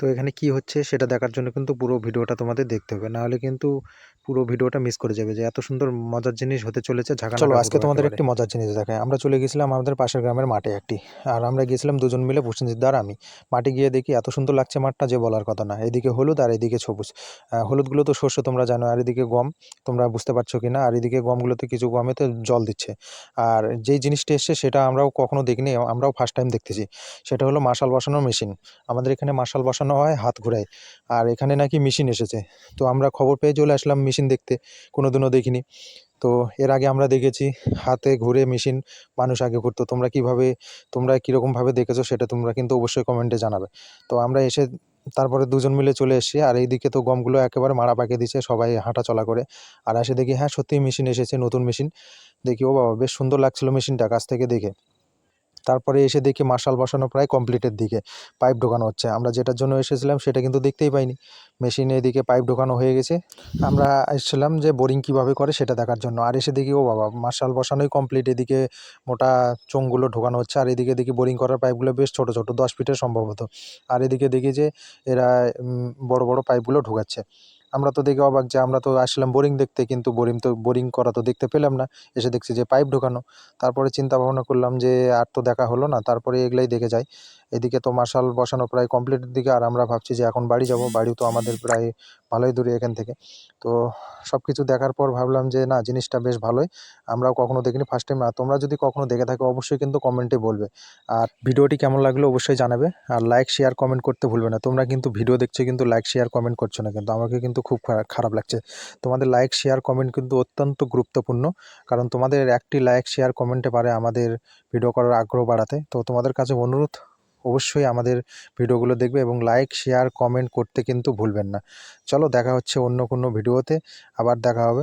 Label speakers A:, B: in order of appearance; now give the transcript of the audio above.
A: তো এখানে কি হচ্ছে সেটা দেখার জন্য কিন্তু পুরো ভিডিওটা তোমাদের দেখতে হবে। নাহলে কিন্তু পুরো ভিডিওটা মিস করে যাবে যে এত সুন্দর মজার জিনিস হতে চলেছে ঝাঁকা চলো আজকে তোমাদের একটি মজার জিনিস দেখায় আমরা চলে গেছিলাম আমাদের পাশের গ্রামের মাঠে একটি আর আমরা গিয়েছিলাম দুজন মিলে প্রসেনজিৎ আর আমি। মাঠে গিয়ে দেখি এত সুন্দর লাগছে মাঠটা যে বলার কথা না। এদিকে হলুদ আর এদিকে সবুজ। হলুদগুলো তো শস্য তোমরা জানো আর এদিকে গম তোমরা বুঝতে পারছ কি না? আর এদিকে গমগুলোতে কিছু গমেতে জল দিচ্ছে। আর যেই জিনিসটা এসছে সেটা আমরাও কখনো দেখিনি আমরাও ফার্স্ট টাইম দেখতেছি। সেটা হলো মার্শাল বসানোর মেশিন। আমাদের এখানে মার্শাল বসানো হয় হাত ঘোরায়। আর এখানে নাকি মেশিন এসেছে। তো আমরা খবর পেয়ে চলে আসলাম মেশিন দেখতে কোনো দিনও দেখিনি। তো এর আগে আমরা দেখেছি, হাতে ঘুরে মেশিন মানুষ আগে ঘুরতো। তোমরা কীভাবে, তোমরা কীরকমভাবে দেখেছ সেটা তোমরা কিন্তু অবশ্যই কমেন্টে জানাবে। তো আমরা এসে তারপরে দুজন মিলে চলে এসেছি, আর এইদিকে তো গমগুলো একেবারে মারা পাকিয়ে দিচ্ছে সবাই হাঁটা চলা করে। আর এসে দেখি হ্যাঁ সত্যিই মেশিন এসেছে, নতুন মেশিন। দেখি, ও বাবা, বেশ সুন্দর লাগছিল মেশিনটা, কাছ থেকে দেখে। তারপরে এসে দেখি মার্শাল বসানো প্রায় কমপ্লিটের দিকে, পাইপ ঢোকানো হচ্ছে। আমরা যেটার জন্য এসেছিলাম সেটা কিন্তু দেখতেই পাইনি। মেশিনে এদিকে পাইপ ঢোকানো হয়ে গেছে। আমরা এসেছিলাম যে বোরিং কীভাবে করে সেটা দেখার জন্য। আর এসে দেখি, ও বাবা, মার্শাল বসানোই কমপ্লিট। এদিকে মোটা চোঙগুলো ঢোকানো হচ্ছে। আর এদিকে দেখি বোরিং করার পাইপগুলো বেশ ছোট ছোট, দশ ফিটের সম্ভবত। আর এদিকে দেখি যে এরা বড় বড় পাইপগুলো ঢোকাচ্ছে। আমরা তো দেখে অবাক যে আমরা তো আসলাম বোরিং দেখতে, কিন্তু বোরিং তো বোরিং করা তো দেখতে পেলাম না। এসে দেখছি যে পাইপ ঢোকানো। তারপরে চিন্তা ভাবনা করলাম যে আর তো দেখা হলো না, তারপরে এগুলাই দেখে যাই। এদিকে তো মার্শাল বসানো প্রায় কমপ্লিটের দিকে, আর আমরা ভাবছি যে এখন বাড়ি যাব। বাড়ি তো আমাদের প্রায় ভালোই দূরে এখান থেকে। তো সব কিছু দেখার পর ভাবলাম যে, না, জিনিসটা বেশ ভালোই। আমরাও কখনো দেখিনি ফার্স্ট টাইম আর তোমরা যদি কখনো দেখে থাকো, অবশ্যই কিন্তু কমেন্টে বলবে। আর ভিডিওটি কেমন লাগল অবশ্যই জানাবে। আর লাইক শেয়ার কমেন্ট করতে ভুলবে না। তোমরা কিন্তু ভিডিও দেখছ, কিন্তু লাইক শেয়ার কমেন্ট করছ না কিন্তু। আমাকে কিন্তু খুব খারাপ লাগছে। তোমাদের লাইক শেয়ার কমেন্ট কিন্তু অত্যন্ত গুরুত্বপূর্ণ। কারণ তোমাদের একটি লাইক শেয়ার কমেন্টে পারে আমাদের ভিডিও করার আগ্রহ বাড়াতে। তো তোমাদের কাছে অনুরোধ অবশ্যই আমাদের ভিডিওগুলো দেখবে এবং লাইক শেয়ার কমেন্ট করতে কিন্তু ভুলবেন না। চলো দেখা হচ্ছে অন্য কোনো ভিডিওতে। আবার দেখা হবে।